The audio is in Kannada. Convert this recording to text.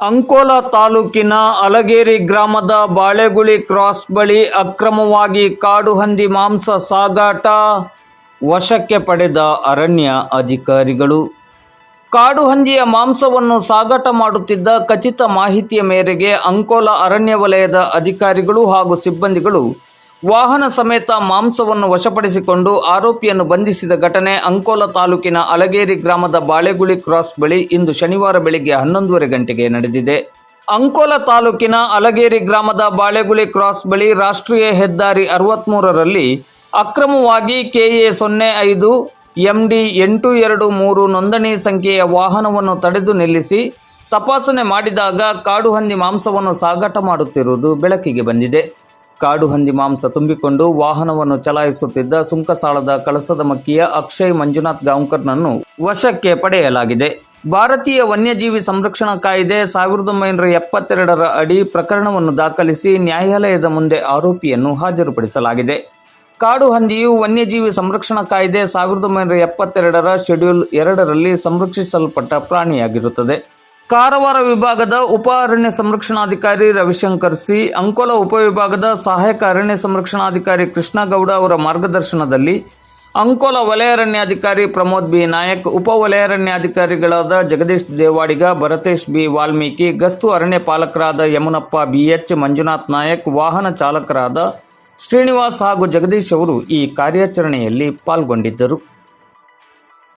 ಅಂಕೋಲ ತಾಲೂಕಿನ ಅಲಗೇರಿ ಗ್ರಾಮದ ಬಾಳೆಗುಳಿ ಕ್ರಾಸ್ ಬಳಿ ಅಕ್ರಮವಾಗಿ ಕಾಡು ಹಂದಿ ಮಾಂಸ ಸಾಗಾಟ ವಶಕ್ಕೆ ಪಡೆದ ಅರಣ್ಯ ಅಧಿಕಾರಿಗಳು. ಕಾಡು ಹಂದಿಯ ಮಾಂಸವನ್ನು ಸಾಗಾಟ ಮಾಡುತ್ತಿದ್ದ ಖಚಿತ ಮಾಹಿತಿಯ ಮೇರೆಗೆ ಅಂಕೋಲ ಅರಣ್ಯ ವಲಯದ ಅಧಿಕಾರಿಗಳು ಹಾಗೂ ಸಿಬ್ಬಂದಿಗಳು ವಾಹನ ಸಮೇತ ಮಾಂಸವನ್ನು ವಶಪಡಿಸಿಕೊಂಡು ಆರೋಪಿಯನ್ನು ಬಂಧಿಸಿದ ಘಟನೆ ಅಂಕೋಲ ತಾಲೂಕಿನ ಅಲಗೇರಿ ಗ್ರಾಮದ ಬಾಳೆಗುಳಿ ಕ್ರಾಸ್ ಬಳಿ ಇಂದು ಶನಿವಾರ ಬೆಳಿಗ್ಗೆ ಹನ್ನೊಂದುವರೆ ಗಂಟೆಗೆ ನಡೆದಿದೆ. ಅಂಕೋಲ ತಾಲೂಕಿನ ಅಲಗೇರಿ ಗ್ರಾಮದ ಬಾಳೆಗುಳಿ ಕ್ರಾಸ್ ಬಳಿ ರಾಷ್ಟ್ರೀಯ ಹೆದ್ದಾರಿ ಅರವತ್ಮೂರರಲ್ಲಿ ಅಕ್ರಮವಾಗಿ ಕೆಎ ಸೊನ್ನೆ ಐದು, ಎಂಡಿ ಎಂಟು ಎರಡು ಮೂರು ನೋಂದಣಿ ಸಂಖ್ಯೆಯ ವಾಹನವನ್ನು ತಡೆದು ನಿಲ್ಲಿಸಿ ತಪಾಸಣೆ ಮಾಡಿದಾಗ ಕಾಡು ಹಂದಿ ಮಾಂಸವನ್ನು ಸಾಗಾಟ ಮಾಡುತ್ತಿರುವುದು ಬೆಳಕಿಗೆ ಬಂದಿದೆ. ಕಾಡು ಹಂದಿ ಮಾಂಸ ತುಂಬಿಕೊಂಡು ವಾಹನವನ್ನು ಚಲಾಯಿಸುತ್ತಿದ್ದ ಸುಂಕಸಾಳದ ಕಳಸದ ಮಕ್ಕಿಯ ಅಕ್ಷಯ್ ಮಂಜುನಾಥ್ ಗಾಂವ್ಕರ್ನನ್ನು ವಶಕ್ಕೆ ಪಡೆಯಲಾಗಿದೆ. ಭಾರತೀಯ ವನ್ಯಜೀವಿ ಸಂರಕ್ಷಣಾ ಕಾಯ್ದೆ ಸಾವಿರದ ಒಂಬೈನೂರ ಎಪ್ಪತ್ತೆರಡರ ಅಡಿ ಪ್ರಕರಣವನ್ನು ದಾಖಲಿಸಿ ನ್ಯಾಯಾಲಯದ ಮುಂದೆ ಆರೋಪಿಯನ್ನು ಹಾಜರುಪಡಿಸಲಾಗಿದೆ. ಕಾಡು ಹಂದಿಯು ವನ್ಯಜೀವಿ ಸಂರಕ್ಷಣಾ ಕಾಯ್ದೆ ಸಾವಿರದ ಒಂಬೈನೂರ ಎಪ್ಪತ್ತೆರಡರ ಶೆಡ್ಯೂಲ್ ಎರಡರಲ್ಲಿ ಸಂರಕ್ಷಿಸಲ್ಪಟ್ಟ ಪ್ರಾಣಿಯಾಗಿರುತ್ತದೆ. ಕಾರವಾರ ವಿಭಾಗದ ಉಪ ಅರಣ್ಯ ಸಂರಕ್ಷಣಾಧಿಕಾರಿ ರವಿಶಂಕರ್ ಸಿ, ಅಂಕೋಲ ಉಪವಿಭಾಗದ ಸಹಾಯಕ ಅರಣ್ಯ ಸಂರಕ್ಷಣಾಧಿಕಾರಿ ಕೃಷ್ಣಗೌಡ ಅವರ ಮಾರ್ಗದರ್ಶನದಲ್ಲಿ ಅಂಕೋಲ ವಲಯ ಅರಣ್ಯಾಧಿಕಾರಿ ಪ್ರಮೋದ್ ಬಿ. ನಾಯಕ್, ಉಪ ವಲಯ ಅರಣ್ಯಾಧಿಕಾರಿಗಳಾದ ಜಗದೀಶ್ ದೇವಾಡಿಗ, ಭರತೇಶ್ ಬಿ. ವಾಲ್ಮೀಕಿ, ಗಸ್ತು ಅರಣ್ಯ ಪಾಲಕರಾದ ಯಮುನಪ್ಪ ಬಿಎಚ್ ಮಂಜುನಾಥ್ ನಾಯಕ್, ವಾಹನ ಚಾಲಕರಾದ ಶ್ರೀನಿವಾಸ್ ಹಾಗೂ ಜಗದೀಶ್ ಅವರು ಈ ಕಾರ್ಯಾಚರಣೆಯಲ್ಲಿ ಪಾಲ್ಗೊಂಡಿದ್ದರು.